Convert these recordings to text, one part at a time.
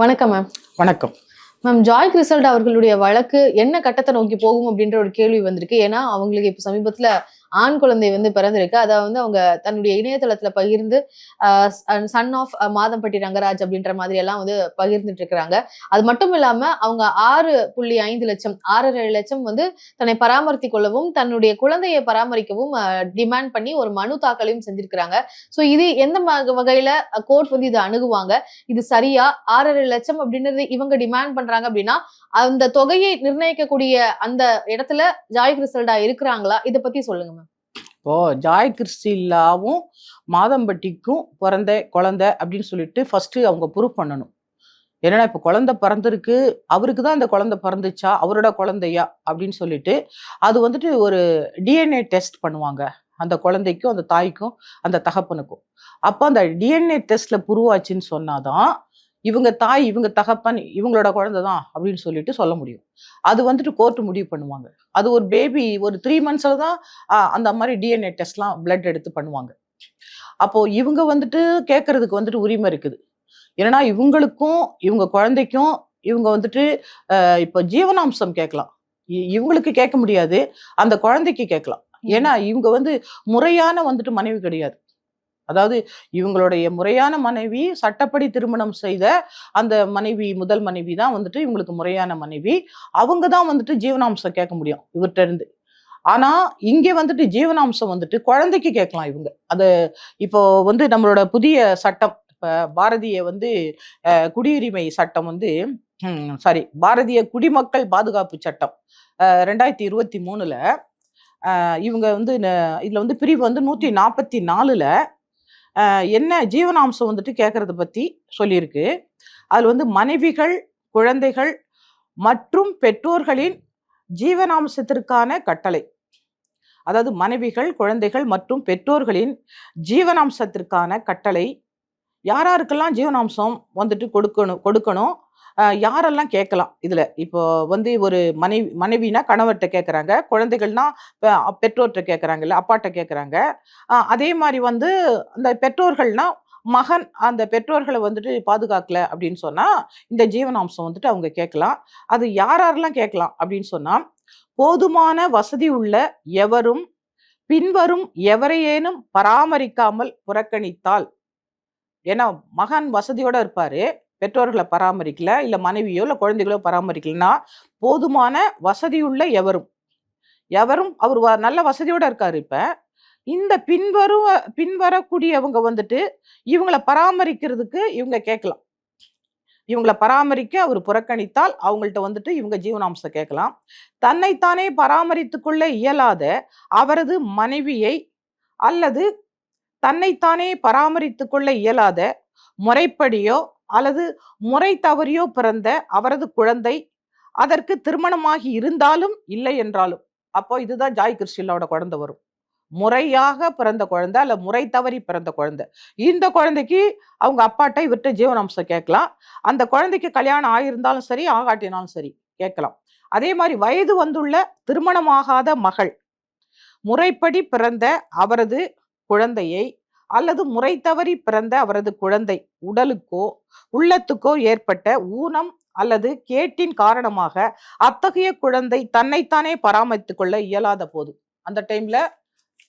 வணக்கம் மேம் வணக்கம். Ma'am Joy கிறிசல்ட் அவர்களுடைய வழக்கு என்ன கட்டத்தை நோக்கி போகும் அப்படின்ற ஒரு கேள்வி வந்திருக்கு. ஏன்னா அவங்களுக்கு இப்ப சமீபத்துல ஆண் குழந்தை வந்து பிறந்திருக்கு. அதை வந்து அவங்க தன்னுடைய இணையதளத்துல பகிர்ந்து சன் ஆஃப் மாதம்பட்டி ரங்கராஜ் அப்படின்ற மாதிரி எல்லாம் வந்து பகிர்ந்துட்டு இருக்கிறாங்க. அது மட்டும் இல்லாம அவங்க ஆறு புள்ளி ஐந்து லட்சம் ஆறரை லட்சம் வந்து தன்னை பராமரித்து கொள்ளவும் தன்னுடைய குழந்தையை பராமரிக்கவும் டிமாண்ட் பண்ணி ஒரு மனு தாக்கலையும் செஞ்சிருக்கிறாங்க. ஸோ இது எந்த வகையில கோர்ட் வந்து இதை அணுகுவாங்க? இது சரியா? ஆறரை லட்சம் அப்படின்றது இவங்க டிமாண்ட் பண்றாங்க அப்படின்னா அந்த தொகையை நிர்ணயிக்கக்கூடிய அந்த இடத்துல ஜாய் கிறிஸ்டல்டா இருக்கிறாங்களா? இதை பத்தி சொல்லுங்க இப்போ ஜாய் கிறிஸ்டில்லாவும் மாதம்பட்டிக்கும் பிறந்த குழந்தை அப்படின்னு சொல்லிட்டு ஃபர்ஸ்ட் அவங்க ப்ரூவ் பண்ணணும். என்னன்னா இப்போ குழந்தை பிறந்திருக்கு அவருக்கு தான் அந்த குழந்தை பிறந்துச்சா? அவரோட குழந்தையா? அப்படின்னு சொல்லிட்டு அது வந்துட்டு ஒரு டிஎன்ஏ டெஸ்ட் பண்ணுவாங்க. அந்த குழந்தைக்கும் அந்த தாய்க்கும் அந்த தகப்பனுக்கும். அப்போ அந்த டிஎன்ஏ டெஸ்ட்ல புருவாச்சுன்னு சொன்னாதான் இவங்க தாய் இவங்க தகப்பன் இவங்களோட குழந்தை தான் அப்படின்னு சொல்லிட்டு சொல்ல முடியும். அது வந்துட்டு கோர்ட்டு முடிவு பண்ணுவாங்க. அது ஒரு பேபி ஒரு த்ரீ மந்த்ஸில் தான் அந்த மாதிரி டிஎன்ஏ டெஸ்ட்லாம் பிளட் எடுத்து பண்ணுவாங்க. அப்போ இவங்க வந்துட்டு கேட்கறதுக்கு வந்துட்டு உரிமை இருக்குது. ஏன்னா இவங்களுக்கும் இவங்க குழந்தைக்கும் இவங்க வந்துட்டு இப்போ ஜீவனாம்சம் கேட்கலாம். இவங்களுக்கு கேட்க முடியாது அந்த குழந்தைக்கு கேட்கலாம். ஏன்னா இவங்க வந்து முறையான வந்துட்டு மனைவி கிடையாது. அதாவது இவங்களுடைய முறையான மனைவி சட்டப்படி திருமணம் செய்த அந்த மனைவி முதல் மனைவி தான் வந்துட்டு இவங்களுக்கு முறையான மனைவி. அவங்க தான் வந்துட்டு ஜீவனாம்சம் கேட்க முடியும் இவர்கிட்ட இருந்து. ஆனா இங்க வந்துட்டு ஜீவனாம்சம் வந்துட்டு குழந்தைக்கு கேட்கலாம் இவங்க. அது இப்போ வந்து நம்மளோட புதிய சட்டம் இப்போ பாரதிய வந்து குடியுரிமை சட்டம் வந்து சாரி பாரதிய குடிமக்கள் பாதுகாப்பு சட்டம் ரெண்டாயிரத்தி இருபத்தி மூணுல இவங்க வந்து இதில் வந்து பிரிவு வந்து நூற்றி நாற்பத்தி நாலில் என்ன ஜீவனாம்சம் வந்துட்டு கேட்கறத பத்தி சொல்லியிருக்கு. அதில் வந்து மனைவிகள் குழந்தைகள் மற்றும் பெற்றோர்களின் ஜீவனாம்சத்திற்கான கட்டளை. அதாவது மனைவிகள் குழந்தைகள் மற்றும் பெற்றோர்களின் ஜீவனாம்சத்திற்கான கட்டளை. யாராருக்கெல்லாம் ஜீவனாம்சம் வந்துட்டு கொடுக்கணும் கொடுக்கணும்? யாரெல்லாம் கேட்கலாம் இதில்? இப்போ வந்து ஒரு மனைவி மனைவினா கணவர்கிட்ட கேட்குறாங்க குழந்தைகள்னா பெ- பெற்றோர்கிட்ட கேட்குறாங்கல்ல அப்பாட்ட கேட்குறாங்க. அதே மாதிரி வந்து அந்த பெற்றோர்கள்னா மகன் அந்த பெற்றோர்களை வந்துட்டு பாதுகாக்கல அப்படின்னு சொன்னால் இந்த ஜீவனாம்சம் வந்துட்டு அவங்க கேட்கலாம். அது யார் யாரெல்லாம் கேட்கலாம் அப்படின்னு சொன்னால் போதுமான வசதி உள்ள எவரும் பின்வரும் எவரையேனும் பராமரிக்காமல் புறக்கணித்தால். ஏன்னா மகன் வசதியோட இருப்பாரு. பெற்றோர்களை பராமரிக்கல இல்லை மனைவியோ இல்லை குழந்தைகளோ பராமரிக்கலன்னா போதுமான வசதியுள்ள எவரும் எவரும் அவர் வ- நல்ல வசதியோடு இருக்கார் இப்போ. இந்த பின்வரும் பின்வரக்கூடியவங்க வந்துட்டு இவங்களை பராமரிக்கிறதுக்கு இவங்க கேட்கலாம். இவங்களை பராமரிக்க அவர் புறக்கணித்தால் அவங்கள்ட்ட வந்துட்டு இவங்க ஜீவனாம்சம் கேட்கலாம். தன்னைத்தானே பராமரித்து கொள்ள இயலாத அவரது மனைவியை அல்லது தன்னைத்தானே பராமரித்து கொள்ள இயலாத முறைப்படியோ அல்லது முறை தவறியோ பிறந்த அவரது குழந்தை அதற்கு திருமணமாகி இருந்தாலும் இல்லை என்றாலும் அப்போ இதுதான் ஜாய் கிறிஸ்டிலோட குழந்தை வரும். முறையாக பிறந்த குழந்தை அல்ல முறை தவறி பிறந்த குழந்தை. இந்த குழந்தைக்கு அவங்க அப்பாட்ட இவர்கிட்ட ஜீவனாம்சம் கேட்கலாம். அந்த குழந்தைக்கு கல்யாணம் ஆகியிருந்தாலும் சரி ஆகாட்டினாலும் சரி கேட்கலாம். அதே மாதிரி வயது வந்துள்ள திருமணமாகாத மகள் முறைப்படி பிறந்த அவரது குழந்தையை அல்லது முறை தவறி பிறந்த அவரது குழந்தை உடலுக்கோ உள்ளத்துக்கோ ஏற்பட்ட ஊனம் அல்லது கேட்டின் காரணமாக அத்தகைய குழந்தை தன்னைத்தானே பராமரித்து கொள்ள இயலாத போது. அந்த டைம்ல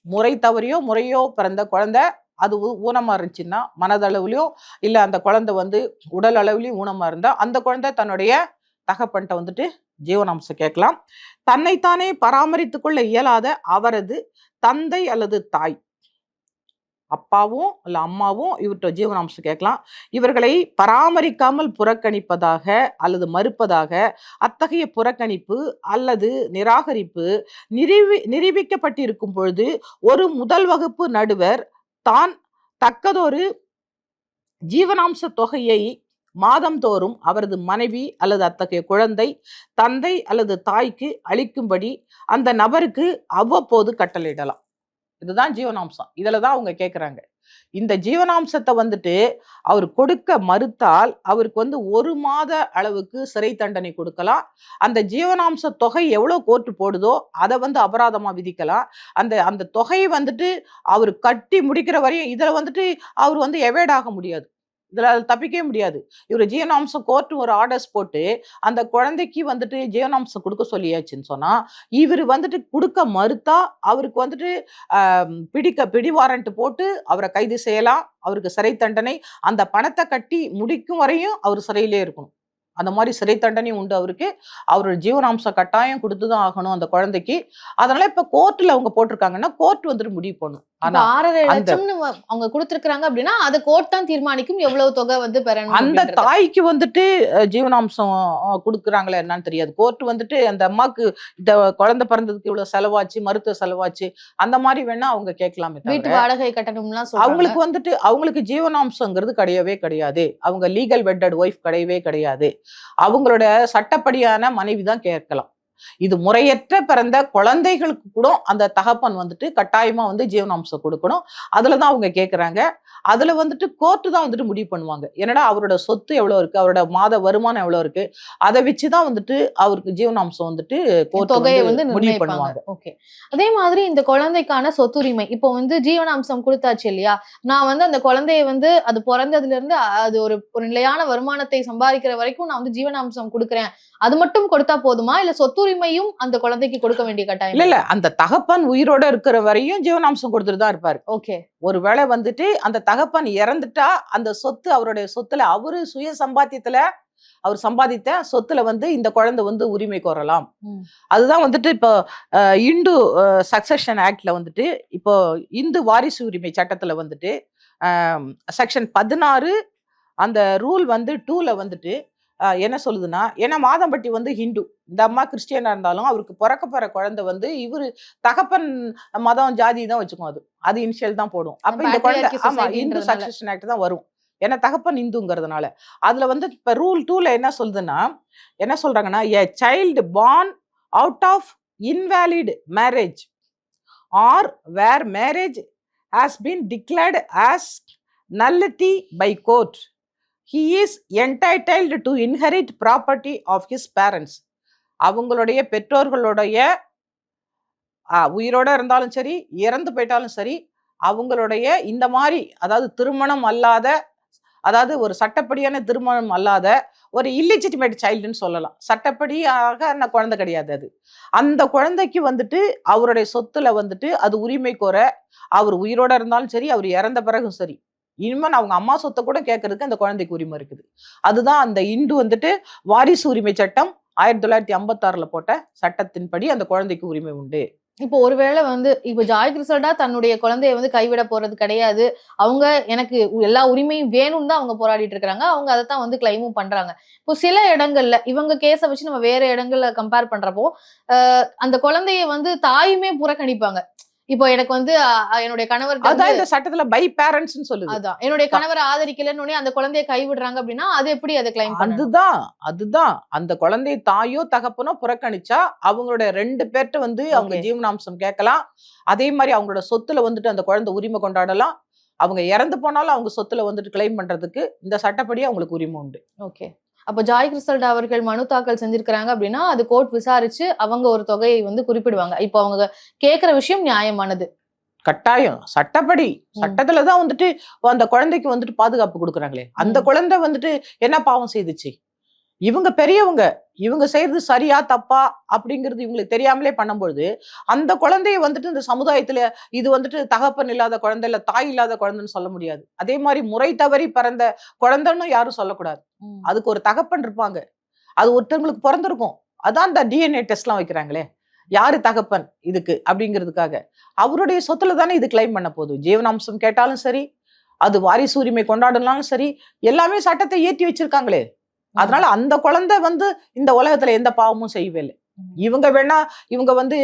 முறை தவறியோ முறையோ பிறந்த குழந்தை அது ஊ- ஊனமா இருந்துச்சுன்னா மனதளவுலையோ இல்ல அந்த குழந்தை வந்து உடல் அளவுலயும் ஊனமா இருந்தா அந்த குழந்தை தன்னுடைய தகப்பன்ட்ட வந்துட்டு ஜீவனாம்சம் கேட்கலாம். தன்னைத்தானே பராமரித்து கொள்ள இயலாத அவரது தந்தை அல்லது தாய் அப்பாவும் இல்ல அம்மாவும் இவர்கிட்ட ஜீவனாம்சம் கேட்கலாம். இவர்களை பராமரிக்காமல் புறக்கணிப்பதாக அல்லது மறுப்பதாக அத்தகைய புறக்கணிப்பு அல்லது நிராகரிப்பு நிரூபி நிரூபிக்கப்பட்டிருக்கும் பொழுது ஒரு முதல் வகுப்பு நடுவர் தான் தக்கதொரு ஜீவனாம்ச தொகையை மாதந்தோறும் அவரது மனைவி அல்லது அத்தகைய குழந்தை தந்தை அல்லது தாய்க்கு அளிக்கும்படி அந்த நபருக்கு அவ்வப்போது கட்டளையிடலாம். இதுதான் ஜீவனாம்சம். இதில் தான் அவங்க கேட்குறாங்க இந்த ஜீவனாம்சத்தை வந்துட்டு அவர் கொடுக்க மறுத்தால் அவருக்கு வந்து ஒரு மாத அளவுக்கு சிறை தண்டனை கொடுக்கலாம். அந்த ஜீவனாம்ச தொகை எவ்வளோ கோர்ட்டு போடுதோ அதை வந்து அபராதமாக விதிக்கலாம். அந்த அந்த தொகையை வந்துட்டு அவர் கட்டி முடிக்கிற வரையும் இதில் வந்துட்டு அவர் வந்து எவேட் ஆக முடியாது. இதில் அது தப்பிக்கவே முடியாது. இவர் ஜீவனாம்சம் கோர்ட்டு ஒரு ஆர்டர்ஸ் போட்டு அந்த குழந்தைக்கு வந்துட்டு ஜீவனாம்சம் கொடுக்க சொல்லியாச்சுன்னு சொன்னால் இவர் வந்துட்டு கொடுக்க மறுத்தா அவருக்கு வந்துட்டு பிடிக்க பிடி வாரண்ட் போட்டு அவரை கைது செய்யலாம். அவருக்கு சிறை தண்டனை அந்த பணத்தை கட்டி முடிக்கும் வரையும் அவர் சிறையிலே இருக்கணும். அந்த மாதிரி சிறை தண்டனையும் உண்டு அவருக்கு. அவரோட ஜீவனாம்சம் கட்டாயம் கொடுத்து தான் ஆகணும் அந்த குழந்தைக்கு. அதனால இப்போ கோர்ட்டில் அவங்க போட்டிருக்காங்கன்னா கோர்ட் வந்துட்டு முடிவு பண்ணும். ஆனா ஆறரை லட்சம்னு அவங்க கொடுத்திருக்காங்க அப்படின்னா அது கோர்ட் தான் தீர்மானிக்கும் எவ்வளவு தொகை வந்து பெறணும் அந்த. தாய்க்கு வந்துட்டு ஜீவனாம்சம் கொடுக்குறாங்களா என்னன்னு தெரியாது. கோர்ட் வந்துட்டு அந்த அம்மாக்கு இந்த குழந்தை பிறந்ததுக்கு இவ்வளவு செலவாச்சு மருத்துவ செலவாச்சு அந்த மாதிரி வேணா அவங்க கேட்கலாமே வீட்டு வாடகை கட்டணம்லாம் அவங்களுக்கு வந்துட்டு அவங்களுக்கு ஜீவனாம்சங்கிறது கிடையவே கிடையாது. அவங்க லீகல் வெட்டட் ஒய்ஃப் கிடையவே கிடையாது. அவங்களோட சட்டப்படியான மனைவி தான் கேட்கலாம். இது முறையற்ற பிறந்த குழந்தைகளுக்கு கூட அந்த தகப்பன் வந்துட்டு கட்டாயமா வந்து ஜீவனாம்சம் கொடுக்கணும். அதுலதான் அவங்க கேக்குறாங்க. அதுல வந்துட்டு கோர்ட்டு தான் வந்துட்டு முடிவு பண்ணுவாங்க. என்னடா அவரோட சொத்து எவ்வளவு இருக்கு? அவரோட மாத வருமானம் எவ்வளவு இருக்கு? அதை வச்சுதான் வந்துட்டு அவருக்கு ஜீவனாம்சம் வந்துட்டு தொகையை வந்து முடிவு பண்ணுவாங்க. ஓகே அதே மாதிரி இந்த குழந்தைக்கான சொத்துரிமை. இப்போ வந்து ஜீவனாம்சம் கொடுத்தாச்சு இல்லையா? நான் வந்து அந்த குழந்தைய வந்து அது பிறந்ததுல இருந்து அது ஒரு ஒரு நிலையான வருமானத்தை சம்பாதிக்கிற வரைக்கும் நான் வந்து ஜீவனாம்சம் கொடுக்குறேன். அது மட்டும் கொடுத்தா போதுமா? இல்ல சொத்துரிமையும் அந்த குழந்தைக்கு கொடுக்க வேண்டிய இல்ல கட்டாயம். இல்ல அந்த தகப்பன் உயிரோட இருக்கிற வரையும் ஜீவனாம்சம் கொடுத்துட்டு தான் இருப்பாரு. ஓகே. ஒருவேளை வந்துட்டு அந்த தகப்பன் இறந்துட்டா அந்த சொத்து அவருடைய சொத்துல அவரு சுய சம்பாத்தியத்துல அவர் சம்பாதித்த சொத்துல வந்து இந்த குழந்தை வந்து உரிமை கோரலாம். அதுதான் வந்துட்டு இப்போ இந்து சக்சஷன் ஆக்ட்ல வந்துட்டு இப்போ இந்து வாரிசு உரிமை சட்டத்துல வந்துட்டு செக்ஷன் பதினாறு அந்த ரூல் வந்து டூல வந்துட்டு என்ன சொல்லுதுன்னா ஏன்னா மாதம்பட்டி வந்து ஹிந்து. இந்த அம்மா கிறிஸ்டியனா இருந்தாலும் அவருக்கு பிறக்க போற குழந்தை வந்து இவரு தகப்பன் மதம் ஜாதி தான் வச்சுக்கும் அது. அது இனிஷியல் தான் போடும். அப்ப இந்த குழந்தை Patriarchy ஆமா இந்து. சக்சஷன் ஆக்ட் தான் வரும். ஏன்னா தகப்பன் இந்துங்கிறதுனால. அதுல வந்து இப்ப ரூல் டூல என்ன சொல்லுதுன்னா என்ன சொல்றாங்கன்னா a child born out of invalid marriage or where marriage has been declared as nullity by court he is entitled to inherit property of his parents அவங்களுடைய பெற்றோர்களுடைய ஆ, உயிரோட இருந்தாலும் சரி இறந்து போயிட்டாலும் சரி அவங்களுடைய இந்த மாதிரி அதாவது திருமணம் அல்லாத அதாவது ஒரு சட்டப்படியான திருமணம் அல்லாத ஒரு இல்லிஜிட்டிமேட் சைல்டுன்னு சொல்லலாம். சட்டப்படியாக அந்த குழந்தை கிடையாது அது. அந்த குழந்தைக்கு வந்துட்டு அவருடைய சொத்துல வந்துட்டு அது உரிமை கோர அவர் உயிரோட இருந்தாலும் சரி அவர் இறந்த பிறகும் சரி இனிமேல் அவங்க அம்மா சொத்தை கூட கேட்கறதுக்கு அந்த குழந்தைக்கு உரிமை இருக்குது. அதுதான் அந்த இந்து வந்துட்டு வாரிசு உரிமை சட்டம் ஆயிரத்தி தொள்ளாயிரத்தி ஐம்பத்தாறுல போட்ட சட்டத்தின்படி அந்த குழந்தைக்கு உரிமை உண்டு. இப்போ ஒருவேளை வந்து இப்போ ஜாய் கிறிசல்டா தன்னுடைய குழந்தைய வந்து கைவிட போறது கிடையாது. அவங்க எனக்கு எல்லா உரிமையும் வேணும்னு தான் அவங்க போராடிட்டு இருக்காங்க அவங்க அதை தான் வந்து கிளைமும் பண்றாங்க. இப்போ சில இடங்கள்ல இவங்க கேஸை வச்சு நம்ம வேற இடங்கள்ல கம்பேர் பண்றப்போ ஆஹ் அந்த குழந்தைய வந்து தாயுமே புறக்கணிப்பாங்க. இப்போ எனக்கு வந்து என்னுடைய கணவர் அதான் இந்த சட்டத்துல பை பேரண்ட்ஸ் சொல்லுது. அதான். என்னுடைய கணவர் ஆதரிக்கலன்னு அந்த குழந்தைய கைவிடுறாங்க அப்படின்னா அது எப்படி அதை கிளைம் அதுதான் அதுதான். அந்த குழந்தை தாயோ தகப்பனோ புறக்கணிச்சா அவங்களோட ரெண்டு பேர்ட்ட வந்து அவங்க. ஜீவனாம்சம் கேட்கலாம். அதே மாதிரி அவங்களோட சொத்துல வந்துட்டு அந்த குழந்தை உரிமை கொண்டாடலாம். அவங்க இறந்து போனாலும் அவங்க சொத்துல வந்துட்டு கிளைம் பண்றதுக்கு இந்த சட்டப்படி அவங்களுக்கு உரிமை உண்டு. ஓகே அப்போ ஜாய் கிறிஸ்டல்டா அவர்கள் மனு தாக்கல் செஞ்சிருக்கிறாங்க அப்படின்னா அது கோர்ட் விசாரிச்சு அவங்க ஒரு தொகையை வந்து குறிப்பிடுவாங்க. இப்போ அவங்க கேக்குற விஷயம் நியாயமானது. கட்டாயம். சட்டப்படி. சட்டத்துல தான் வந்துட்டு அந்த குழந்தைக்கு வந்துட்டு பாதுகாப்பு கொடுக்குறாங்களே. அந்த. குழந்தை வந்துட்டு என்ன பாவம் செய்துச்சு? இவங்க பெரியவங்க இவங்க செய்யறது சரியா தப்பா அப்படிங்கிறது இவங்களுக்கு தெரியாமலே பண்ணும்பொழுது அந்த குழந்தைய வந்துட்டு இந்த சமுதாயத்துல இது வந்துட்டு தகப்பன் இல்லாத குழந்தை இல்ல தாய் இல்லாத குழந்தைன்னு சொல்ல முடியாது. அதே மாதிரி முறை தவறி பிறந்த குழந்தைன்னு யாரும் சொல்லக்கூடாது. அதுக்கு ஒரு தகப்பன் இருப்பாங்க. அது ஒருத்தவங்களுக்கு பிறந்திருக்கும். அதான் இந்த டிஎன்ஏ டெஸ்ட்லாம் வைக்கிறாங்களே. யாரு தகப்பன் இதுக்கு அப்படிங்கிறதுக்காக. அவருடைய சொத்துல தானே இது கிளைம் பண்ண போகுது. ஜீவனாம்சம் கேட்டாலும் சரி அது வாரிசு உரிமை கொண்டாடினாலும் சரி எல்லாமே சட்டத்தை ஏற்றி வச்சிருக்காங்களே. அதனால அந்த குழந்தை வந்து இந்த உலகத்துல எந்த பாவமும் ம். இவங்க வேணா இவங்க வந்து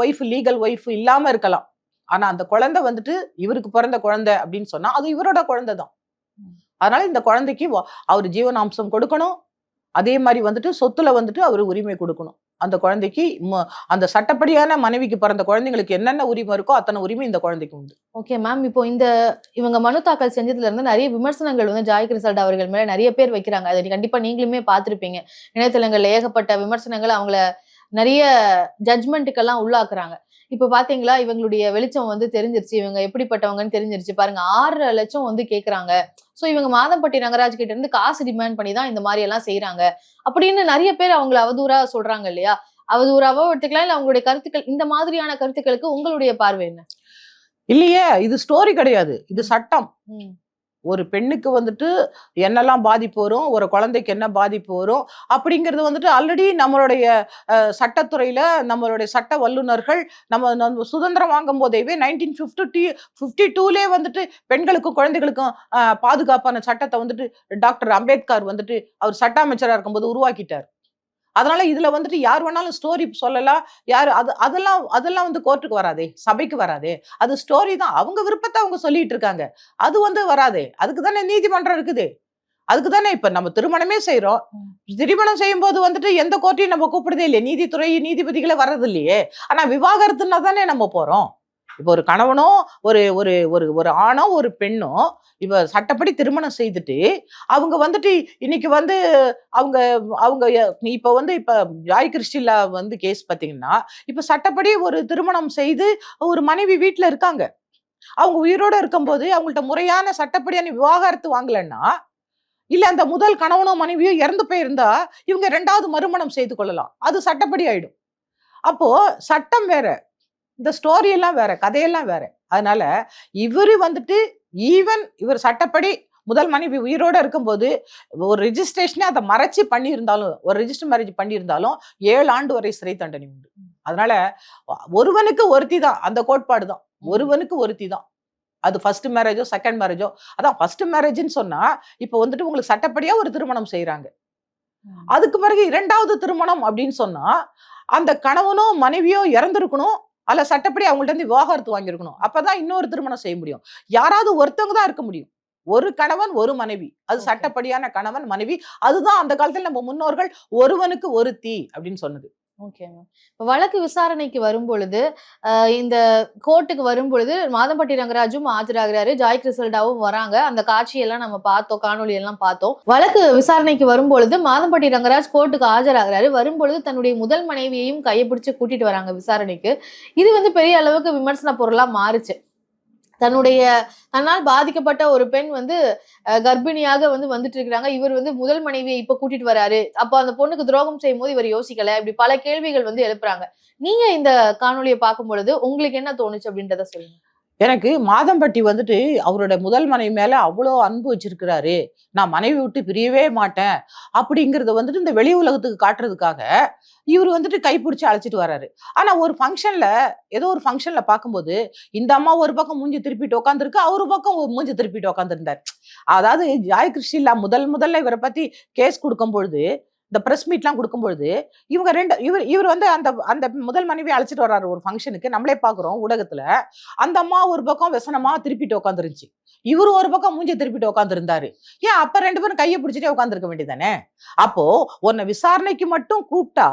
ஒய்ஃப் லீகல் ஒய்ஃப் இல்லாம இருக்கலாம். ஆனா அந்த குழந்தை வந்துட்டு இவருக்கு பிறந்த குழந்தை அப்படின்னு சொன்னா அது இவரோட குழந்தை தான். அதனால இந்த குழந்தைக்கு அவர் ஜீவனாம்சம் கொடுக்கணும். அதே மாதிரி வந்துட்டு சொத்துல வந்துட்டு அவர் உரிமை கொடுக்கணும். அந்த குழந்தைக்கு ம- அந்த சட்டப்படியான மனைவிக்கு பிறந்த குழந்தைங்களுக்கு என்னென்ன உரிமை இருக்கோ அத்தனை உரிமை இந்த குழந்தைக்கு உண்டு. ஓகே மேம் இப்போ இந்த இவங்க மனு தாக்கல் செஞ்சதுல இருந்து நிறைய விமர்சனங்கள் வந்து ஜாய் கிரிசல்ட் அவர்கள் மேல நிறைய பேர் வைக்கிறாங்க. அதை கண்டிப்பா நீங்களுமே பார்த்துருப்பீங்க. இணையதளங்கள்ல ஏகப்பட்ட விமர்சனங்கள் அவங்கள நிறைய ஜட்மெண்ட்டுக்கெல்லாம் உள்ளாக்குறாங்க. இப்ப பாத்தீங்களா இவங்களுடைய வெளிச்சம் வந்து தெரிஞ்சிருச்சு இவங்க எப்படிப்பட்டவங்கன்னு தெரிஞ்சிருச்சு. பாருங்க ஆறு லட்சம் வந்து கேக்குறாங்க. சோ இவங்க மாதம்பட்டி ரங்கராஜ் கிட்ட இருந்து காசு டிமாண்ட் பண்ணி தான் இந்த மாதிரி எல்லாம் செய்யறாங்க அப்படின்னு நிறைய பேர் அவங்கள அவதூறா சொல்றாங்க இல்லையா? அவதூறாவோ எடுத்துக்கலாம் இல்ல அவங்களுடைய கருத்துக்கள் இந்த மாதிரியான கருத்துக்களுக்கு உங்களுடைய பார்வை என்ன? இல்லையே இது ஸ்டோரி கிடையாது. இது சட்டம். ஒரு பெண்ணுக்கு வந்துட்டு என்னெல்லாம் பாதிப்பு வரும் ஒரு குழந்தைக்கு என்ன பாதிப்பு வரும் அப்படிங்கிறது வந்துட்டு ஆல்ரெடி நம்மளுடைய சட்டத்துறையில் நம்மளுடைய சட்ட வல்லுநர்கள் நம்ம நம்ம சுதந்திரம் வாங்கும் போதேவே நைன்டீன் ஃபிஃப்டி ஃபிஃப்டி டூலே வந்துட்டு பெண்களுக்கும் குழந்தைகளுக்கும் பாதுகாப்பான சட்டத்தை வந்துட்டு டாக்டர் அம்பேத்கர் வந்துட்டு அவர் சட்ட அமைச்சராக இருக்கும்போது உருவாக்கிட்டார். அதனால இதுல வந்துட்டு யார் வேணாலும் ஸ்டோரி சொல்லலாம். யார் அது அதெல்லாம் அதெல்லாம் வந்து கோர்ட்டுக்கு வராதே சபைக்கு வராதே. அது ஸ்டோரி தான். அவங்க விருப்பத்தை அவங்க சொல்லிட்டு இருக்காங்க. அது வந்து வராதே. அதுக்கு தானே நீதிமன்றம் இருக்குது. அதுக்கு தானே இப்ப நம்ம திருமணமே செய்யறோம் திருமணம் செய்யும் போது வந்துட்டு எந்த கோர்ட்டையும் நம்ம கூப்பிடுதே இல்லையே. நீதித்துறை நீதிபதிகளை வர்றது இல்லையே ஆனா விவாகரத்துனா தானே நம்ம போறோம். இப்போ ஒரு கணவனோ ஒரு ஒரு ஒரு ஒரு ஆணோ ஒரு பெண்ணோ இப்போ சட்டப்படி திருமணம் செய்துட்டு அவங்க வந்துட்டு இன்னைக்கு வந்து அவங்க அவங்க இப்போ நீ வந்து இப்போ ஜாய் கிறிஸ்டிலா வந்து கேஸ் பார்த்தீங்கன்னா இப்போ சட்டப்படி ஒரு திருமணம் செய்து ஒரு மனைவி வீட்டில் இருக்காங்க. அவங்க உயிரோட இருக்கும்போது அவங்கள்ட்ட முறையான சட்டப்படியான விவாகரத்து வாங்கலைன்னா இல்ல அந்த முதல் கணவனோ மனைவியோ இறந்து போயிருந்தா இவங்க ரெண்டாவது மறுமணம் செய்து கொள்ளலாம். அது சட்டப்படி ஆயிடும். அப்போ சட்டம் வேற. இந்த ஸ்டோரி எல்லாம் வேற கதையெல்லாம் வேற. அதனால இவரு வந்துட்டு ஈவன் இவர் சட்டப்படி முதல் மனைவி உயிரோட இருக்கும்போது ஒரு ரெஜிஸ்ட்ரேஷனே அதை மறைச்சு பண்ணியிருந்தாலும் ஒரு ரெஜிஸ்டர் மேரேஜ் பண்ணியிருந்தாலும் ஏழு ஆண்டு வரை சிறை தண்டனை உண்டு. அதனால ஒருவனுக்கு ஒருத்தி தான் அந்த கோட்பாடு தான். ஒருவனுக்கு ஒருத்தி தான். அது ஃபர்ஸ்ட் மேரேஜோ செகண்ட் மேரேஜோ அதான் ஃபர்ஸ்ட் மேரேஜ்னு சொன்னா இப்போ வந்துட்டு உங்களுக்கு சட்டப்படியா ஒரு திருமணம் செய்றாங்க. ம். அதுக்கு பிறகு இரண்டாவது திருமணம் அப்படின்னு சொன்னா அந்த கணவனோ மனைவியோ இறந்திருக்கணும் அல்ல சட்டப்படி அவங்கள்ட்ட இருந்து விவாகரத்து வாங்கியிருக்கணும். அப்பதான் இன்னொரு திருமணம் செய்ய முடியும். யாராவது ஒருத்தவங்க தான் இருக்க முடியும். ஒரு கணவன் ஒரு மனைவி. அது. சட்டப்படியான கணவன் மனைவி. அதுதான் அந்த காலத்துல நம்ம முன்னோர்கள் ஒருவனுக்கு ஒருத்தி அப்படின்னு சொன்னது. ஓகே மேம் இப்போ வழக்கு விசாரணைக்கு வரும்பொழுது இந்த கோர்ட்டுக்கு வரும்பொழுது மாதம்பட்டி ரங்கராஜும் ஆஜராகிறாரு. ஜாய் கிறிசல்டாவும் வராங்க. அந்த காட்சியெல்லாம் நம்ம பார்த்தோம் காணொலி எல்லாம் பார்த்தோம். வழக்கு விசாரணைக்கு வரும்பொழுது மாதம்பட்டி ரங்கராஜ் கோர்ட்டுக்கு ஆஜராகிறாரு. வரும் பொழுது தன்னுடைய முதல் மனைவியையும் கையை பிடிச்சி கூட்டிட்டு வராங்க விசாரணைக்கு. இது வந்து பெரிய அளவுக்கு விமர்சன பொருளாக மாறுச்சு. தன்னுடைய தன்னால் பாதிக்கப்பட்ட ஒரு பெண் வந்து கர்ப்பிணியாக வந்து வந்துட்டு இருக்கிறாங்க இவர் வந்து முதல் மனைவியை இப்ப கூட்டிட்டு வராரு. அப்போ அந்த பொண்ணுக்கு துரோகம் செய்யும் போது இவர் யோசிக்கல. இப்படி பல கேள்விகள் வந்து எழுப்புறாங்க. நீங்க இந்த காணொலியை பார்க்கும் பொழுது உங்களுக்கு என்ன தோணுச்சு அப்படின்றத சொல்லுங்க. எனக்கு மாதம்பட்டி வந்துட்டு அவரோட முதல் மனைவி மேல அவ்வளோ அன்பு வச்சிருக்கிறாரு. நான் மனைவி விட்டு பிரியவே மாட்டேன் அப்படிங்கிறத வந்துட்டு இந்த வெளி உலகத்துக்கு காட்டுறதுக்காக இவர் வந்துட்டு கைப்பிடிச்சு அழைச்சிட்டு வர்றாரு. ஆனா ஒரு ஃபங்க்ஷன்ல ஏதோ ஒரு ஃபங்க்ஷன்ல பார்க்கும்போது இந்த அம்மா ஒரு பக்கம் மூஞ்சி திருப்பிட்டு உட்காந்துருக்கு அவரு பக்கம் மூஞ்சி திருப்பிட்டு உட்காந்துருந்தார் அதாவது ஜாய் கிருஷ்ணிலா முதல் முதல்ல இவரை பத்தி கேஸ் கொடுக்கும் பொழுது இந்த ப்ரெஸ் மீட்லாம் கொடுக்கும்பொழுது இவங்க ரெண்டு இவர் இவர் வந்து அந்த அந்த முதல் மனைவி அழைச்சிட்டு வர்றாரு ஒரு ஃபங்க்ஷனுக்கு நம்மளே பார்க்குறோம் ஊடகத்தில் அந்த அம்மா ஒரு பக்கம் விசனமாக திருப்பிட்டு உட்காந்துருச்சு இவரு ஒரு பக்கம் மூஞ்சி திருப்பிட்டு உட்காந்துருந்தாரு ஏன் அப்போ ரெண்டு பேரும் கையை பிடிச்சிட்டே உட்காந்துருக்க வேண்டியதானே அப்போ உன்னை விசாரணைக்கு மட்டும் கூப்பிட்டா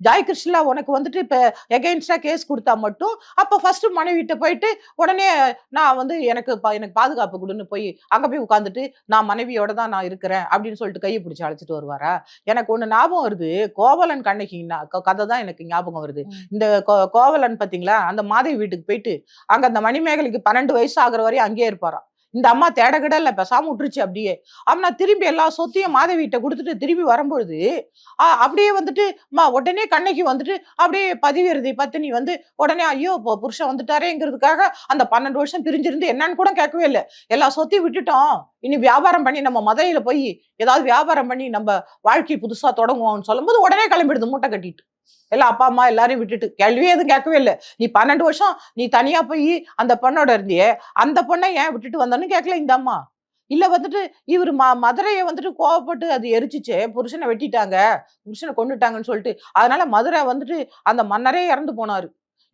ஜாய் கிருஷ்ணா உனக்கு வந்துட்டு இப்ப எகெயின்ஸ்டா கேஸ் கொடுத்தா மட்டும் அப்ப ஃபர்ஸ்ட் மனைவிட்ட போயிட்டு உடனே நான் வந்து எனக்கு பா- எனக்கு பாதுகாப்பு கொடுன்னு போய் அங்க போய் உட்காந்துட்டு நான் மனைவியோட தான் நான் இருக்கிறேன் அப்படின்னு சொல்லிட்டு கையை பிடிச்சி அழைச்சிட்டு வருவாரா? எனக்கு ஒண்ணு ஞாபகம் வருது. கோவலன் கண்ணகி கதை தான் எனக்கு ஞாபகம் வருது. இந்த கோவலன் பாத்தீங்களா? அந்த மாதவி வீட்டுக்கு போயிட்டு அங்க அந்த மணிமேகலைக்கு பன்னெண்டு வயசு ஆகுற வரையும் அங்கேயே இருப்பாராம். இந்த அம்மா தேடகிட பெசாம விட்டுருச்சு அப்படியே. ஆனா திரும்பி எல்லா சொத்தையும் மாதவிட்ட கொடுத்துட்டு திரும்பி வரும்பொழுது ஆ, அப்படியே வந்துட்டு மா உடனே கண்ணகி வந்துட்டு அப்படியே பதிவிருதி பத்தினி வந்து உடனே ஐயோ இப்போ புருஷன் வந்துட்டாரேங்கிறதுக்காக அந்த பன்னெண்டு வருஷம் பிரிஞ்சிருந்து என்னன்னு கூட கேட்கவே இல்லை. எல்லா சொத்தையும் விட்டுட்டோம். இனி வியாபாரம் பண்ணி நம்ம மதுரையில போய் ஏதாவது வியாபாரம் பண்ணி நம்ம வாழ்க்கை புதுசா தொடங்குவோம்னு சொல்லும்போது உடனே கிளம்பிடுது மூட்டை கட்டிட்டு. எல்லாம் அப்பா அம்மா எல்லாரையும் விட்டுட்டு. கேள்வியே எதுவும் கேட்கவே இல்லை. நீ பன்னெண்டு வருஷம் நீ தனியா போய் அந்த பொண்ணோட இருந்தியே அந்த பொண்ணை ஏன் விட்டுட்டு வந்தோன்னு கேட்கல இந்த அம்மா. இல்ல வந்துட்டு இவர் ம மதுரையை வந்துட்டு கோவப்பட்டு அது எரிச்சிச்சு. புருஷனை வெட்டிட்டாங்க. புருஷனை கொண்டுட்டாங்கன்னு சொல்லிட்டு. அதனால மதுரை வந்துட்டு அந்த மன்னரே இறந்து போனாரு.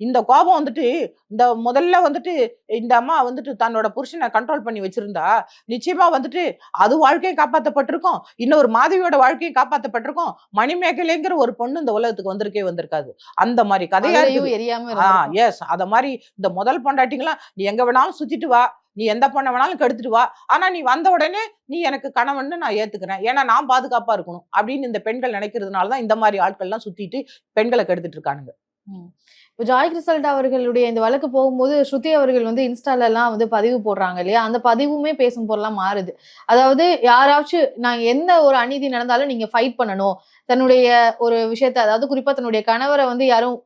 இந்த கோபம் வந்துட்டு இந்த முதல்ல வந்துட்டு இந்த அம்மா வந்துட்டு தன்னோட புருஷனை கண்ட்ரோல் பண்ணி வச்சிருந்தா நிச்சயமா வந்துட்டு அது வாழ்க்கையும் காப்பாத்தப்பட்டிருக்கும். இன்னொரு மாதவியோட வாழ்க்கையும் காப்பாத்தப்பட்டிருக்கும். மணிமேகலைங்கிற ஒரு பொண்ணு இந்த உலகத்துக்கு வந்திருக்கே வந்திருக்காது. அந்த மாதிரி கதையா அதுலயும் இருக்குது. எரியாம ஆ இருந்திருக்கும். எஸ் அத மாதிரி இந்த முதல் பொண்டாட்டிங்களாம் நீ எங்க வேணாலும் சுத்திட்டு வா. நீ எந்த பொண்ணை வேணாலும் கெடுத்துட்டு வா. ஆனா நீ வந்த உடனே நீ எனக்கு கணவன்னு நான் ஏத்துக்கிறேன். ஏன்னா நான் பாதுகாப்பா இருக்கணும். அப்படின்னு இந்த பெண்கள் நினைக்கிறதுனால தான் இந்த மாதிரி ஆட்கள்லாம் சுத்திட்டு பெண்களை கெடுத்துட்டு இருக்கானுங்க. இப்போ ஜாய் கிறிசல்ட் அவர்களுடைய இந்த வழக்கு போகும்போது ஸ்ருதி அவர்கள் வந்து இன்ஸ்டால எல்லாம் வந்து பதிவு போடுறாங்க இல்லையா? அந்த பதிவுமே பேசும் பொருளாம் மாறுது. அதாவது யாராச்சும் நான் எந்த ஒரு அநீதி நடந்தாலும் நீங்க ஃபைட் பண்ணணும். தன்னுடைய ஒரு விஷயத்த அதாவது குறிப்பா தன்னுடைய கணவரை வந்து யாரும்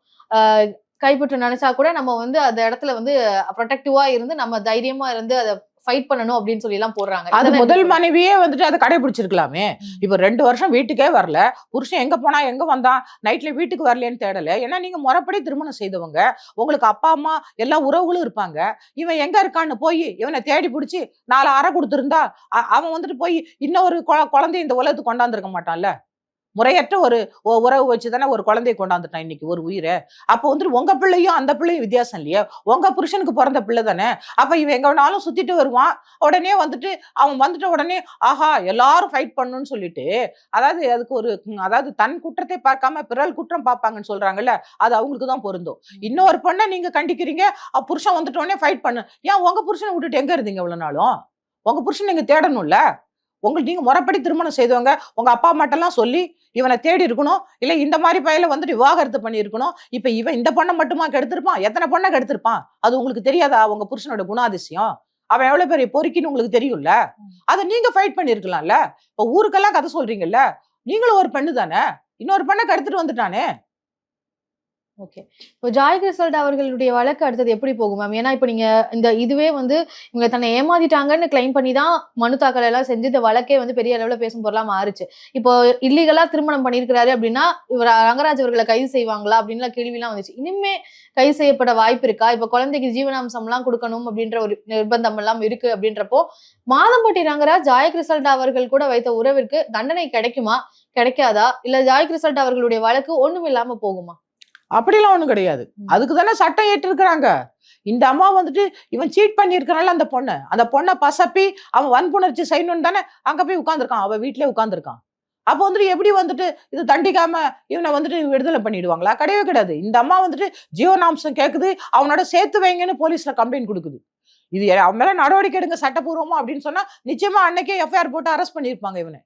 கைப்பற்ற நினைச்சா கூட நம்ம வந்து அந்த இடத்துல வந்து ப்ரொடெக்டிவா இருந்து நம்ம தைரியமா இருந்து அதை ஃபைட் பண்ணணும் அப்படின்னு சொல்லி எல்லாம் போடுறாங்க. அது முதல்? மனைவியே வந்துட்டு அதை கடைபிடிச்சிருக்கலாமே. இப்ப ரெண்டு வருஷம் வீட்டுக்கே வரல. புருஷன் எங்க போனா எங்க வந்தான்? நைட்ல வீட்டுக்கு வரலையேன்னு தேடல. ஏன்னா நீங்க முறைப்படி திருமணம் செய்தவங்க. உங்களுக்கு அப்பா அம்மா எல்லா உறவுகளும் இருப்பாங்க. இவன் எங்க இருக்கான்னு போய் இவனை தேடி பிடிச்சி நாலு அறை கொடுத்துருந்தா அவன் வந்துட்டு போய் இன்னொரு குழ- குழந்தைய இந்த உலகத்துக்கு கொண்டாந்துருக்க மாட்டான்ல? முறையற்ற ஒரு உறவு வச்சு தானே ஒரு குழந்தைய கொண்டாந்துட்டான் இன்னைக்கு ஒரு உயிரை. அப்போ வந்துட்டு உங்க பிள்ளையும் அந்த பிள்ளையும் வித்தியாசம் இல்லையா? உங்க புருஷனுக்கு பிறந்த பிள்ளை தானே. அப்ப இவன் எங்க வேணாலும் சுத்திட்டு வருவான். உடனே வந்துட்டு அவன் வந்துட்ட உடனே ஆஹா எல்லாரும் ஃபைட் பண்ணணும்னு சொல்லிட்டு அதாவது அதுக்கு ஒரு அதாவது தன் குற்றத்தை பார்க்காம பிறல் குற்றம் பார்ப்பாங்கன்னு சொல்றாங்கல்ல அது அவங்களுக்கு தான் பொருந்தும். இன்னொரு பொண்ணை நீங்க கண்டிக்கிறீங்க புருஷன் வந்துட்ட உடனே ஃபைட் பண்ணு. ஏன் உங்க புருஷனை விட்டுட்டு எங்க இருந்தீங்க இவ்வளவு நாளும்? உங்க புருஷன் நீங்க தேடணும்ல? உங்களுக்கு நீங்க முறைப்படி திருமணம் செய்தவங்க உங்க அப்பா அம்மாட்டெல்லாம் சொல்லி இவனை தேடி இருக்கணும். இல்ல இந்த மாதிரி பையில வந்துட்டு விவாகரத்து பண்ணியிருக்கணும். இப்ப இவன் இந்த பொண்ணை மட்டுமா கெடுத்திருப்பான்? எத்தனை பொண்ணை கெடுத்திருப்பான்? அது உங்களுக்கு தெரியாதா? உங்க புருஷனோட குணாதிசயம். அவன் எவ்வளவு பெரிய பொறுக்கின்னு உங்களுக்கு தெரியும்ல? அதை நீங்க ஃபைட் பண்ணிருக்கலாம்ல இப்ப ஊருக்கெல்லாம் கதை சொல்றீங்கல்ல? நீங்களும் ஒரு பெண்ணு தானே? இன்னொரு பெண்ணை கெடுத்துட்டு வந்துட்டானே? ஓகே இப்போ ஜாய் கிரிசல்ட் அவர்களுடைய வழக்கு அடுத்தது எப்படி போகும் மேம் ஏன்னா இப்போ நீங்க இந்த இதுவே வந்து இவங்க தன்னை ஏமாத்திட்டாங்கன்னு கிளைம் பண்ணி தான் மனு தாக்கல் எல்லாம் செஞ்சு இந்த வழக்கே வந்து பெரிய அளவுல பேசும் பொருளாக மாறுச்சு. இப்போ இல்லீகலா திருமணம் பண்ணியிருக்கிறாரு அப்படின்னா இவர் ரங்கராஜ் அவர்களை கைது செய்வாங்களா அப்படின்லாம் கேள்விலாம் வந்துச்சு. இனிமே கைது செய்யப்பட வாய்ப்பு இருக்கா? இப்போ குழந்தைக்கு ஜீவனாம்சம்லாம் கொடுக்கணும் அப்படின்ற ஒரு நிர்பந்தம் எல்லாம் இருக்கு அப்படின்றப்போ மாதம்பட்டி ரங்கராஜ் ஜாய் கிரிசல்ட் அவர்கள் கூட வைத்த உறவிற்கு தண்டனை கிடைக்குமா? கிடைக்காதா? இல்ல ஜாய் கிரிசல்ட் அவர்களுடைய வழக்கு ஒண்ணும் இல்லாம போகுமா? அப்படிலாம் ஒண்ணும் கிடையாது. அதுக்கு தானே சட்டம் ஏற்றிருக்கிறாங்க. இந்த அம்மா வந்துட்டு இவன் சீட் பண்ணியிருக்கிறான்ல அந்த பொண்ணை. அந்த பொண்ணை பசப்பி அவன் வன்புணர்ச்சி செய்யணும்னு தானே அங்க போய் உட்காந்துருக்கான் அவ வீட்லயே உட்காந்துருக்கான் அப்போ வந்துட்டு எப்படி வந்துட்டு இது தண்டிக்காம இவனை வந்துட்டு விடுதலை பண்ணிடுவாங்களா? கிடையவே கிடையாது. இந்த அம்மா வந்துட்டு ஜீவனாம்சம் கேக்குது அவனோட சேர்த்து வைங்கன்னு போலீஸ்ல கம்ப்ளைண்ட் கொடுக்குது. இது அவன் மேல நடவடிக்கை எடுங்க சட்டப்பூர்வமா அப்படின்னு சொன்னா நிச்சயமா அன்னைக்கே எஃப்ஐஆர் போட்டு அரெஸ்ட் பண்ணியிருப்பாங்க இவனை.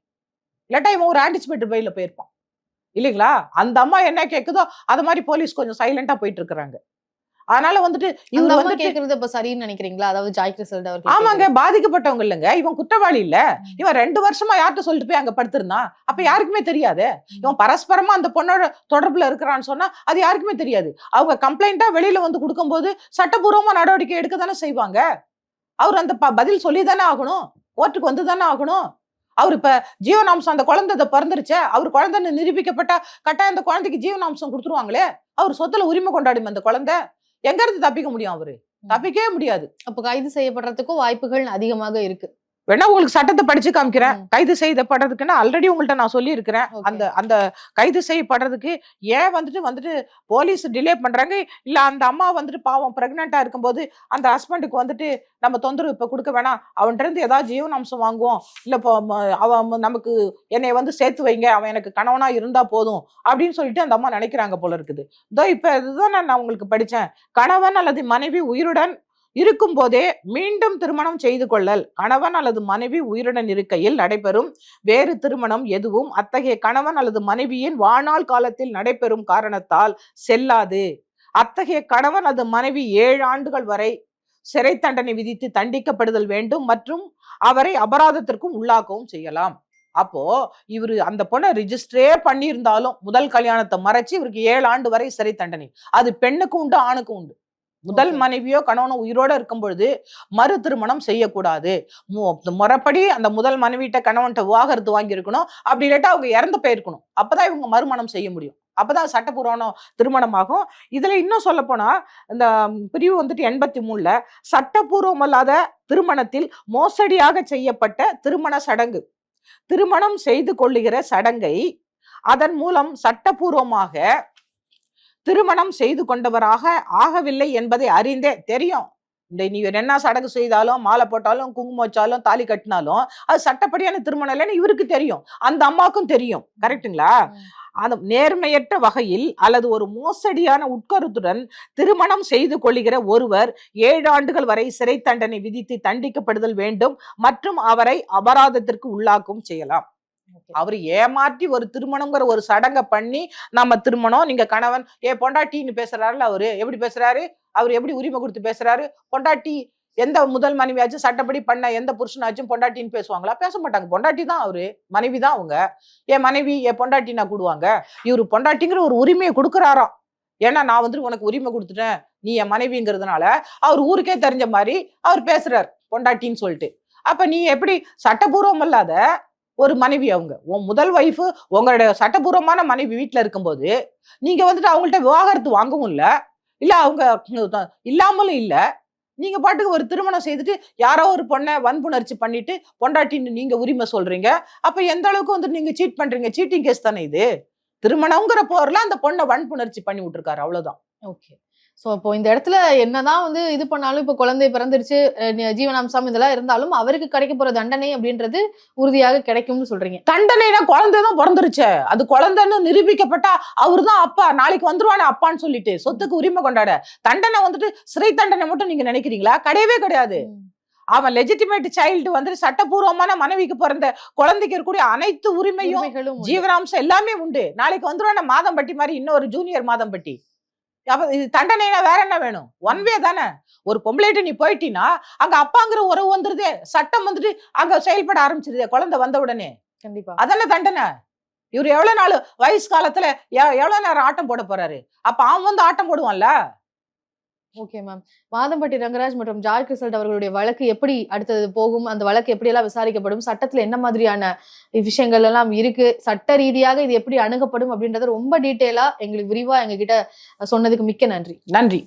இல்லாட்டா இவன் ஒரு ஆன்டிசிபேட்டர் பையில போயிருப்பான். இல்லைங்களா? அந்த அம்மா என்ன கேக்குதோ அது மாதிரி போலீஸ் கொஞ்சம் சைலண்டா போயிட்டு இருக்கிறாங்க அதனால வந்துட்டு அம்மா வந்துட்டு கேக்குறது இப்ப சரின்னு நினைக்கிறீங்களா? அதாவது ஜாய் கிறிசல்ட் அவர்கள் ஆமாங்க பாதிக்கப்பட்டவங்க இல்லைங்க. இவன் குற்றவாளி இல்ல. இவன் ரெண்டு வருஷமா யார்கிட்ட சொல்லிட்டு போய் அங்க படுத்திருந்தான் அப்ப யாருக்குமே தெரியாது. இவன் பரஸ்பரமா அந்த பொண்ணோட தொடர்புல இருக்கிறான்னு சொன்னா அது யாருக்குமே தெரியாது. அவங்க கம்ப்ளைண்டா வெளியில வந்து கொடுக்கும்போது சட்டபூர்வமா நடவடிக்கை எடுக்க தானே செய்வாங்க. அவர் அந்த பதில் சொல்லி தானே ஆகணும். கோர்ட்டுக்கு வந்து தானே ஆகணும். அவர் இப்ப ஜீவனாம்சம் அந்த குழந்தை பிறந்துருச்சே அவர் குழந்தைன்னு நிரூபிக்கப்பட்டா கட்டாயம் அந்த குழந்தைக்கு ஜீவனாம்சம் கொடுத்துருவாங்களே? அவர் சொத்துல உரிமை கொண்டாடுமே அந்த குழந்தை. எங்க இருந்து தப்பிக்க முடியும் அவரு? தப்பிக்கவே முடியாது. அப்ப கைது செய்யப்படுறதுக்கும் வாய்ப்புகள் அதிகமாக இருக்கு. வேணா உங்களுக்கு சட்டத்தை படிச்சு காமிக்கிறேன். கைது செய்யப்படுறதுக்குன்னு ஆல்ரெடி உங்கள்ட்ட நான் சொல்லி இருக்கிறேன் Okay. அந்த அந்த கைது செய்யப்படுறதுக்கு ஏன் வந்துட்டு வந்துட்டு போலீஸ் டிலே பண்றாங்க? இல்ல அந்த அம்மா வந்துட்டு பாவம் பிரெக்னெண்டா இருக்கும்போது அந்த ஹஸ்பண்டுக்கு வந்துட்டு நம்ம தொந்தரவு இப்ப கொடுக்க வேணாம். அவன்கிட்ட இருந்து ஏதாவது ஜீவனாம்சம் வாங்குவோம். இல்ல இப்போ அவன் நமக்கு என்னை வந்து சேர்த்து வைங்க. அவன் எனக்கு கணவனா இருந்தா போதும் அப்படின்னு சொல்லிட்டு அந்த அம்மா நினைக்கிறாங்க போல இருக்குது. இதோ இப்ப இதுதான் நான் உங்களுக்கு படிச்சேன். கணவன் அல்லது மனைவி உயிருடன் இருக்கும் போதே மீண்டும் திருமணம் செய்து கொள்ளல். கணவன் அல்லது மனைவி உயிருடன் இருக்கையில் நடைபெறும். வேறு திருமணம் எதுவும் அத்தகைய கணவன் அல்லது மனைவியின் வாழ்நாள் காலத்தில் நடைபெறும் காரணத்தால் செல்லாது. அத்தகைய கணவன் அல்லது மனைவி ஏழு ஆண்டுகள் வரை சிறை தண்டனை விதித்து தண்டிக்கப்படுதல் வேண்டும் மற்றும் அவரை அபராதத்திற்கும் உள்ளாக்கவும் செய்யலாம். அப்போ இவரு அந்த பொண்ணை ரிஜிஸ்டரே பண்ணியிருந்தாலும் முதல் கல்யாணத்தை மறைச்சு இவருக்கு ஏழு ஆண்டு வரை சிறை தண்டனை. அது பெண்ணுக்கும் உண்டு ஆணுக்கும் உண்டு. முதல். மனைவியோ கணவனோ உயிரோட இருக்கும் பொழுது மறு திருமணம் செய்யக்கூடாது. முறைப்படி அந்த முதல் மனைவிட்ட கணவன்கிட்ட விவாகரத்து வாங்கி இருக்கணும் அப்படி இல்லாட்டா அவங்க இறந்து போயிருக்கணும். அப்பதான் இவங்க மறுமணம் செய்ய முடியும். அப்பதான் சட்டப்பூர்வமான திருமணமாகும் இதுல இன்னும் சொல்ல போனா இந்த பிரிவு வந்துட்டு எண்பத்தி மூணுல சட்டப்பூர்வம் அல்லாத திருமணத்தில் மோசடியாக செய்யப்பட்ட திருமண சடங்கு. திருமணம் செய்து கொள்ளுகிற சடங்கை அதன் மூலம் சட்டப்பூர்வமாக திருமணம் செய்து கொண்டவராக ஆகவில்லை என்பதை அறிந்தே தெரியும். இந்த நீ என்ன சடங்கு செய்தாலும் மாலை போட்டாலும் குங்குமம் வச்சாலும் தாலி கட்டினாலும் அது சட்டப்படியான திருமணம் இல்லைன்னு இவருக்கு தெரியும். அந்த அம்மாவுக்கும் தெரியும். கரெக்ட்டுங்களா? ம். அந்த நேர்மையற்ற வகையில் அல்லது ஒரு மோசடியான உட்கருத்துடன் திருமணம் செய்து கொள்ளுகிற ஒருவர் ஏழு ஆண்டுகள் வரை சிறை தண்டனை விதித்து தண்டிக்கப்படுதல் வேண்டும் மற்றும் அவரை அபராதத்திற்கு உள்ளாக்கும் செய்யலாம். அவர் ஏமாற்றி ஒரு திருமணம்ங்கிற ஒரு சடங்கை பண்ணி நம்ம திருமணம் நீங்க கணவன் ஏ பொண்டாட்டின்னு பேசுறாருல அவரு எப்படி பேசுறாரு? அவர் எப்படி உரிமை கொடுத்து பேசுறாரு? பொண்டாட்டி எந்த முதல் மனைவியாச்சும் சட்டப்படி பண்ண எந்த புருஷனாச்சும் பொண்டாட்டின்னு பேசுவாங்களா? பேச மாட்டாங்க பொண்டாட்டி தான் அவரு மனைவி தான் அவங்க. என் மனைவி என் பொண்டாட்டினா கூடுவாங்க? இவர் பொண்டாட்டிங்கிற ஒரு உரிமையை கொடுக்குறாராம். ஏன்னா நான் வந்துட்டு உனக்கு உரிமை கொடுத்துட்டேன். நீ என் மனைவிங்கிறதுனால அவர் ஊருக்கே தெரிஞ்ச மாதிரி அவர் பேசுறார் பொண்டாட்டின்னு சொல்லிட்டு. அப்ப நீ எப்படி சட்டபூர்வம் இல்லாத ஒரு மனைவி அவங்க. உன் முதல் ஒய்ஃபு உங்களுடைய சட்டபூர்வமான மனைவி வீட்டில் இருக்கும்போது நீங்கள் வந்துட்டு அவங்கள்ட்ட விவாகரத்து வாங்கவும் இல்லை. இல்லை அவங்க இல்லாமலும் இல்லை. நீங்கள் பாட்டுக்கு ஒரு திருமணம் செய்துட்டு யாரோ ஒரு பொண்ணை வன்புணர்ச்சி பண்ணிட்டு பொண்டாட்டின்னு நீங்கள் உரிமை சொல்கிறீங்க அப்போ எந்த அளவுக்கு வந்துட்டு நீங்கள் சீட் பண்ணுறீங்க சீட்டிங் கேஸ் தானே இது. திருமணங்கிற போரில் அந்த பொண்ணை வன்புணர்ச்சி பண்ணி விட்டுருக்காரு. அவ்வளோதான் ஓகே. சோ அப்போ இந்த இடத்துல என்னதான் வந்து இது பண்ணாலும் இப்போ குழந்தை பிறந்துருச்சு ஜீவனாம்சம் இதெல்லாம் இருந்தாலும் அவருக்கு கிடைக்க போற தண்டனை அப்படின்றது உறுதியாக கிடைக்கும்னு சொல்றீங்க. தண்டனைனா குழந்தை தான் பிறந்துருச்சே. அது குழந்தைன்னு நிரூபிக்கப்பட்டா அவர் தான் அப்பா. நாளைக்கு வந்துருவானே அப்பான்னு சொல்லிட்டு சொத்துக்கு உரிமை கொண்டாட. தண்டனை வந்துட்டு சிறை தண்டனை மட்டும் நீங்க நினைக்கிறீங்களா? கிடையவே கிடையாது. அவன் லெஜிட்டிமேட் சைல்டு வந்து சட்டபூர்வமான மனைவிக்கு பிறந்த குழந்தைக்கு இருக்கக்கூடிய அனைத்து உரிமையும். ஜீவனாம்சம் எல்லாமே உண்டு. நாளைக்கு வந்துருவான மாதம்பட்டி மாதிரி இன்னொரு ஜூனியர் மாதம்பட்டி. அப்ப இது தண்டனைனா வேற என்ன வேணும்? ஒன் வே தானே. ஒரு பொம்பளைட்டு நீ போயிட்டீன்னா அங்க அப்பாங்கிற உறவு வந்துருதே. சட்டம் வந்துட்டு அங்க செயல்பட ஆரம்பிச்சிருதே குழந்தை வந்த உடனே. கண்டிப்பா. அதானே தண்டனை? இவர் எவ்வளவு நாள் வயசு காலத்துல எவ்வளவு நேரம் ஆட்டம் போட போறாரு? அப்ப அவன் வந்து ஆட்டம் போடுவான்ல? ஓகே மேம் மாதம்பட்டி ரங்கராஜ் மற்றும் ஜார்ஜ் கிரிசல்ட் அவர்களுடைய வழக்கு எப்படி அடுத்தது போகும்? அந்த வழக்கு எப்படி எல்லாம் விசாரிக்கப்படும்? சட்டத்துல என்ன மாதிரியான விஷயங்கள் எல்லாம் இருக்கு? சட்ட ரீதியாக இது எப்படி அணுகப்படும் அப்படின்றத ரொம்ப டீட்டெயிலா எங்களுக்கு விரிவா எங்ககிட்ட சொன்னதுக்கு மிக்க நன்றி. நன்றி.